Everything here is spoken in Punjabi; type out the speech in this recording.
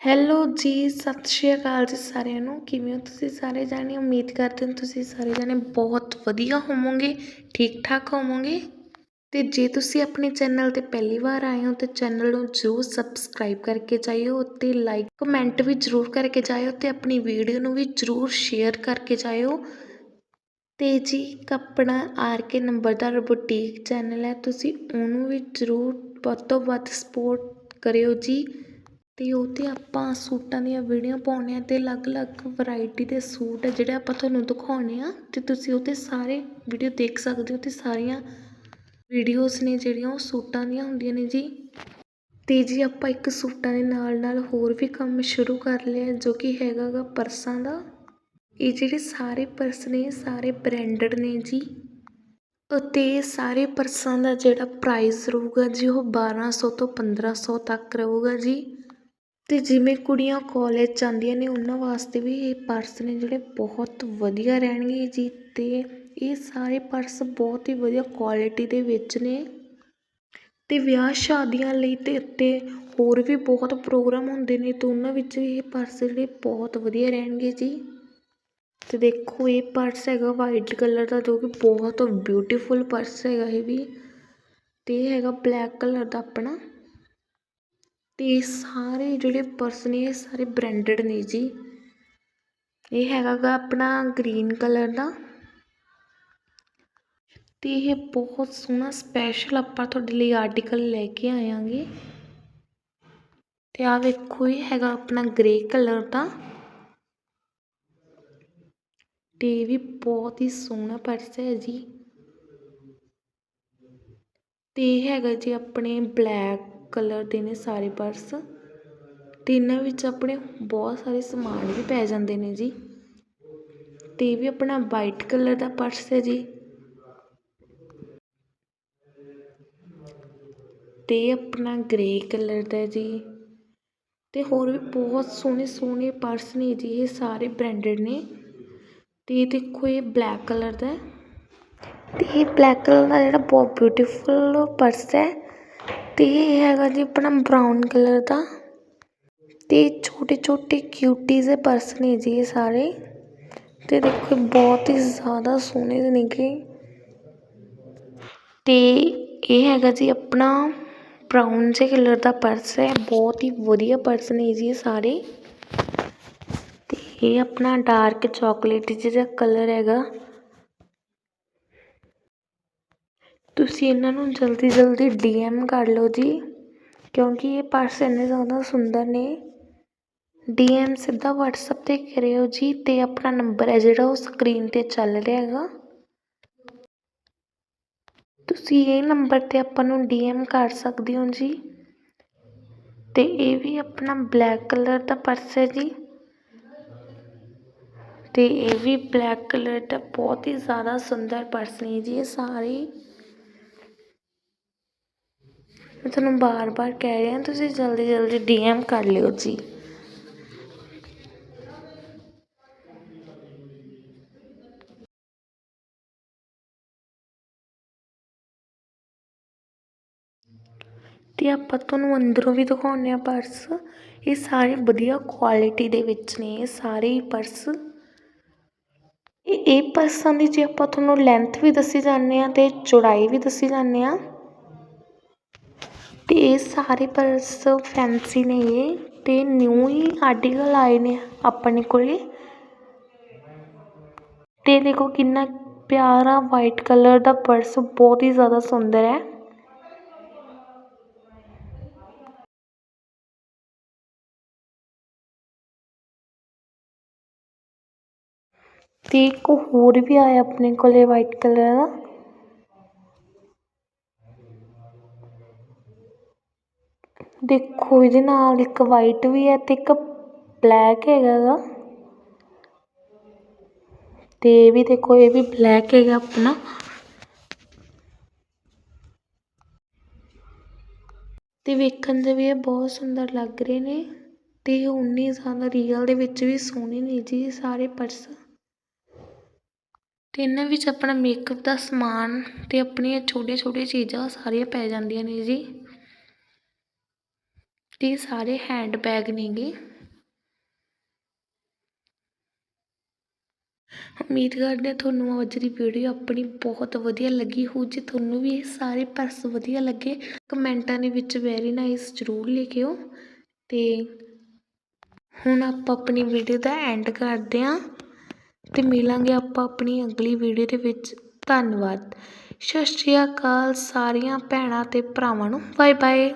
ਹੈਲੋ ਜੀ, ਸਤਿ ਸ਼੍ਰੀ ਅਕਾਲ ਜੀ ਸਾਰਿਆਂ ਨੂੰ। ਕਿਵੇਂ ਹੋ ਤੁਸੀਂ ਸਾਰੇ ਜਾਣੇ? ਉਮੀਦ ਕਰਦੇ ਹਾਂ ਤੁਸੀਂ ਸਾਰੇ ਜਾਣੇ ਬਹੁਤ ਵਧੀਆ ਹੋਵੋਗੇ ਠੀਕ ਠਾਕ ਹੋਵੋਗੇ। ਤੇ ਜੇ ਤੁਸੀਂ ਆਪਣੇ ਚੈਨਲ ਤੇ ਪਹਿਲੀ ਵਾਰ ਆਏ ਹੋ, ਤੇ ਚੈਨਲ ਨੂੰ ਜ਼ਰੂਰ ਸਬਸਕ੍ਰਾਈਬ ਕਰਕੇ ਜਾਇਓ ਤੇ ਲਾਈਕ ਕਮੈਂਟ ਵੀ ਜ਼ਰੂਰ ਕਰਕੇ ਜਾਇਓ ਤੇ ਆਪਣੀ ਵੀਡੀਓ ਨੂੰ ਵੀ ਜ਼ਰੂਰ ਸ਼ੇਅਰ ਕਰਕੇ ਜਾਇਓ। ਤੇ ਜੀ, ਇੱਕ ਆਪਣਾ ਆਰ ਕੇ ਨੰਬਰਦਾਰ ਬੁਟੀਕ ਚੈਨਲ ਹੈ, ਤੁਸੀਂ ਉਹਨੂੰ ਵੀ ਜ਼ਰੂਰ ਵੱਧ ਤੋਂ ਵੱਧ ਸਪੋਰਟ ਕਰਿਓ ਜੀ। ਅਤੇ ਉਹ 'ਤੇ ਆਪਾਂ ਸੂਟਾਂ ਦੀਆਂ ਵੀਡੀਓ ਪਾਉਂਦੇ ਹਾਂ ਅਤੇ ਅਲੱਗ-ਅਲੱਗ ਵਰਾਇਟੀ ਦੇ ਸੂਟ ਆ ਜਿਹੜੇ ਆਪਾਂ ਤੁਹਾਨੂੰ ਦਿਖਾਉਂਦੇ ਹਾਂ ਅਤੇ ਤੁਸੀਂ ਉਹ 'ਤੇ ਸਾਰੇ ਵੀਡੀਓ ਦੇਖ ਸਕਦੇ ਹੋ ਅਤੇ ਸਾਰੀਆਂ ਵੀਡੀਓਜ਼ ਨੇ ਜਿਹੜੀਆਂ ਉਹ ਸੂਟਾਂ ਦੀਆਂ ਹੁੰਦੀਆਂ ਨੇ ਜੀ। ਅਤੇ ਜੀ ਆਪਾਂ ਇੱਕ ਸੂਟਾਂ ਦੇ ਨਾਲ ਨਾਲ ਹੋਰ ਵੀ ਕੰਮ ਸ਼ੁਰੂ ਕਰ ਲਿਆ ਜੋ ਕਿ ਹੈਗਾ ਗਾ ਪਰਸਾਂ ਦਾ। ਇਹ ਜਿਹੜੇ ਸਾਰੇ ਪਰਸ ਨੇ, ਸਾਰੇ ਬ੍ਰਾਂਡਡ ਨੇ ਜੀ। ਅਤੇ ਸਾਰੇ ਪਰਸਾਂ ਦਾ ਜਿਹੜਾ ਪ੍ਰਾਈਸ ਰਹੂਗਾ ਜੀ ਉਹ 1200 ਤੋਂ 1500 ਤੱਕ ਰਹੂਗਾ ਜੀ। ਅਤੇ ਜਿਵੇਂ ਕੁੜੀਆਂ ਕੋਲਜ ਜਾਂਦੀਆਂ ਨੇ, ਉਹਨਾਂ ਵਾਸਤੇ ਵੀ ਇਹ ਪਰਸ ਨੇ ਜਿਹੜੇ ਬਹੁਤ ਵਧੀਆ ਰਹਿਣਗੇ ਜੀ ਅਤੇ ਇਹ ਸਾਰੇ ਪਰਸ ਬਹੁਤ ਹੀ ਵਧੀਆ ਕੁਆਲਿਟੀ ਦੇ ਵਿੱਚ ਨੇ। ਅਤੇ ਵਿਆਹ ਸ਼ਾਦੀਆਂ ਲਈ ਅਤੇ ਅਤੇ ਹੋਰ ਵੀ ਬਹੁਤ ਪ੍ਰੋਗਰਾਮ ਹੁੰਦੇ ਨੇ ਅਤੇ ਉਹਨਾਂ ਵਿੱਚ ਵੀ ਇਹ ਪਰਸ ਜਿਹੜੇ ਬਹੁਤ ਵਧੀਆ ਰਹਿਣਗੇ ਜੀ। ਅਤੇ ਦੇਖੋ ਇਹ ਪਰਸ ਹੈਗਾ ਵਾਈਟ ਕਲਰ ਦਾ ਜੋ ਕਿ ਬਹੁਤ ਬਿਊਟੀਫੁਲ ਪਰਸ ਹੈਗਾ ਇਹ ਵੀ। ਅਤੇ ਇਹ ਹੈਗਾ ਬਲੈਕ ਕਲਰ ਦਾ ਆਪਣਾ। ਅਤੇ ਸਾਰੇ ਜਿਹੜੇ ਪਰਸ ਨੇ, ਇਹ ਸਾਰੇ ਬ੍ਰਾਂਡਡ ਨੇ ਜੀ। ਇਹ ਹੈਗਾ ਗਾ ਆਪਣਾ ਗ੍ਰੀਨ ਕਲਰ ਦਾ। ਅਤੇ ਇਹ ਬਹੁਤ ਸੋਹਣਾ ਸਪੈਸ਼ਲ ਆਪਾਂ ਤੁਹਾਡੇ ਲਈ ਆਰਟੀਕਲ ਲੈ ਕੇ ਆਇਆਂਗੇ। ਅਤੇ ਆਹ ਵੇਖੋ, ਇਹ ਹੈਗਾ ਆਪਣਾ ਗ੍ਰੇ ਕਲਰ ਦਾ। ਅਤੇ ਇਹ ਵੀ ਬਹੁਤ ਹੀ ਸੋਹਣਾ ਪਰਸ ਹੈ ਜੀ। ਅਤੇ ਇਹ ਹੈਗਾ ਜੀ ਆਪਣੇ ਬਲੈਕ ਕਲਰ ਦੇ ਨੇ ਸਾਰੇ ਪਰਸ। ਅਤੇ ਇਹਨਾਂ ਵਿੱਚ ਆਪਣੇ ਬਹੁਤ ਸਾਰੇ ਸਮਾਨ ਵੀ ਪੈ ਜਾਂਦੇ ਨੇ ਜੀ। ਅਤੇ ਇਹ ਵੀ ਆਪਣਾ ਵਾਈਟ ਕਲਰ ਦਾ ਪਰਸ ਹੈ ਜੀ। ਅਤੇ ਆਪਣਾ ਗ੍ਰੇ ਕਲਰ ਦਾ ਜੀ। ਅਤੇ ਹੋਰ ਵੀ ਬਹੁਤ ਸੋਹਣੇ ਸੋਹਣੇ ਪਰਸ ਨੇ ਜੀ, ਇਹ ਸਾਰੇ ਬ੍ਰਾਂਡਡ ਨੇ। ਅਤੇ ਦੇਖੋ ਇਹ ਬਲੈਕ ਕਲਰ ਦਾ ਅਤੇ ਇਹ ਬਲੈਕ ਕਲਰ ਦਾ ਜਿਹੜਾ ਬਹੁਤ ਬਿਊਟੀਫੁਲ ਪਰਸ ਹੈ ਅਤੇ ਇਹ ਹੈਗਾ ਜੀ ਆਪਣਾ ਬਰਾਊਨ ਕਲਰ ਦਾ। ਅਤੇ ਛੋਟੇ ਛੋਟੇ ਕਿਊਟੀਜ਼ ਦੇ ਪਰਸ ਨੇ ਜੀ ਇਹ ਸਾਰੇ। ਅਤੇ ਦੇਖੋ ਬਹੁਤ ਹੀ ਜ਼ਿਆਦਾ ਸੋਹਣੇ ਨੇਗੇ ਅਤੇ ਇਹ ਹੈਗਾ ਜੀ ਆਪਣਾ ਬਰਾਊਨ ਜਿਹੇ ਕਲਰ ਦਾ ਪਰਸ ਹੈ। ਬਹੁਤ ਹੀ ਵਧੀਆ ਪਰਸ ਨੇ ਜੀ ਇਹ ਸਾਰੇ। ਅਤੇ ਇਹ ਆਪਣਾ ਡਾਰਕ ਚੋਕਲੇਟ ਜਿਹੜਾ ਕਲਰ ਹੈਗਾ। ਤੁਸੀਂ ਇਹਨਾਂ ਨੂੰ ਜਲਦੀ ਜਲਦੀ ਡੀ ਡੀਐਮ ਕਰ ਲਓ ਜੀ, ਕਿਉਂਕਿ ਇਹ ਪਰਸ ਇੰਨੇ ਜ਼ਿਆਦਾ ਸੁੰਦਰ ਨੇ। ਡੀ ਡੀਐਮ ਸਿੱਧਾ ਵਟਸਐਪ 'ਤੇ ਕਰਿਓ ਜੀ ਅਤੇ ਆਪਣਾ ਨੰਬਰ ਹੈ ਜਿਹੜਾ ਉਹ ਸਕਰੀਨ 'ਤੇ ਚੱਲ ਰਿਹਾ ਹੈਗਾ। ਤੁਸੀਂ ਇਹ ਨੰਬਰ 'ਤੇ ਆਪਾਂ ਨੂੰ ਡੀ ਡੀਐਮ ਕਰ ਸਕਦੇ ਹੋ ਜੀ। ਅਤੇ ਇਹ ਵੀ ਆਪਣਾ ਬਲੈਕ ਕਲਰ ਦਾ ਪਰਸ ਹੈ ਜੀ। ਅਤੇ ਇਹ ਵੀ ਬਲੈਕ ਕਲਰ ਦਾ ਬਹੁਤ ਹੀ ਜ਼ਿਆਦਾ ਸੁੰਦਰ ਪਰਸ ਨੇ ਜੀ ਇਹ ਸਾਰੇ। ਮੈਂ ਤੁਹਾਨੂੰ ਬਾਰ-ਬਾਰ ਕਹਿ ਰਿਹਾ ਤੁਸੀਂ ਜਲਦੀ ਜਲਦੀ ਡੀਐਮ ਕਰ ਲਿਓ ਜੀ। ਤੇ ਆਪਾਂ ਤੁਹਾਨੂੰ ਅੰਦਰੋਂ ਵੀ ਦਿਖਾਉਂਦੇ ਆ ਪਰਸ। ਇਹ ਸਾਰੇ ਵਧੀਆ ਕੁਆਲਿਟੀ ਦੇ ਵਿੱਚ ਨੇ, ਇਹ ਸਾਰੇ ਹੀ ਪਰਸ। ਇਹ ਇਹ ਪਰਸਾਂ ਦੀ ਜੇ ਆਪਾਂ ਤੁਹਾਨੂੰ ਲੈਂਥ ਵੀ ਦੱਸੀ ਜਾਂਦੇ ਆ ਤੇ ਚੌੜਾਈ ਵੀ ਦੱਸੀ ਜਾਂਦੇ ਆ ਤੇ ਇਹ ਸਾਰੇ ਪਰਸ ਫੈਂਸੀ ਨੇ ਇਹ ਤੇ ਨਿਊ ਹੀ ਆਰਟੀਕਲ ਆਏ ਨੇ ਆਪਣੇ ਕੋਲੇ। ਤੇ ਦੇਖੋ ਕਿੰਨਾ ਪਿਆਰਾ ਵਾਈਟ ਕਲਰ ਦਾ ਪਰਸ ਬਹੁਤ ਹੀ ਜ਼ਿਆਦਾ ਸੁੰਦਰ ਹੈ। ਤੇ ਇੱਕ ਹੋਰ ਵੀ ਆਇਆ ਆਪਣੇ ਕੋਲੇ ਵਾਈਟ ਕਲਰ ਦਾ। ਦੇਖੋ, ਇਹਦੇ ਨਾਲ ਇੱਕ ਵਾਈਟ ਵੀ ਹੈ ਤੇ ਇੱਕ ਬਲੈਕ ਹੈਗਾ ਗਾ ਤੇ ਇਹ ਵੀ ਦੇਖੋ, ਇਹ ਵੀ ਬਲੈਕ ਹੈਗਾ ਆਪਣਾ। ਤੇ ਵੇਖਣ ਦੇ ਵੀ ਇਹ ਬਹੁਤ ਸੁੰਦਰ ਲੱਗ ਰਹੇ ਨੇ। ਤੇ ਉਨੀ ਜ਼ਿਆਦਾ ਰੀਅਲ ਦੇ ਵਿੱਚ ਵੀ ਸੋਹਣੇ ਨੇ ਜੀ ਸਾਰੇ ਪਰਸ ਤੇ ਇਹਨਾਂ ਵਿੱਚ ਆਪਣਾ ਮੇਕਅਪ ਦਾ ਸਮਾਨ ਤੇ ਆਪਣੀਆਂ ਛੋਟੀਆਂ ਛੋਟੀਆਂ ਚੀਜ਼ਾਂ ਸਾਰੀਆਂ ਪੈ ਜਾਂਦੀਆਂ ਨੇ ਜੀ। ਇਹ ਸਾਰੇ ਹੈਂਡ ਬੈਗ ਨੇਗੇ। ਉਮੀਦ ਕਰਦੇ ਤੁਹਾਨੂੰ ਅੱਜ ਦੀ ਵੀਡੀਓ ਆਪਣੀ ਬਹੁਤ ਵਧੀਆ ਲੱਗੀ ਹੋ ਜੇ ਤੁਹਾਨੂੰ ਵੀ ਇਹ ਸਾਰੇ ਪਰਸ ਵਧੀਆ ਲੱਗੇ, ਕਮੈਂਟਾਂ ਦੇ ਵਿੱਚ ਵੈਰੀ ਨਾਈਸ ਜ਼ਰੂਰ ਲਿਖਿਓ। ਤੇ ਹੁਣ ਆਪਾਂ ਆਪਣੀ ਵੀਡੀਓ ਦਾ ਐਂਡ ਕਰਦੇ ਆਂ ਤੇ ਮਿਲਾਂਗੇ ਆਪਾਂ ਆਪਣੀ ਅਗਲੀ ਵੀਡੀਓ ਦੇ ਵਿੱਚ। ਧੰਨਵਾਦ। ਸਤਿ ਸ਼੍ਰੀ ਅਕਾਲ ਸਾਰੀਆਂ ਭੈਣਾਂ ਤੇ ਭਰਾਵਾਂ ਨੂੰ। Bye bye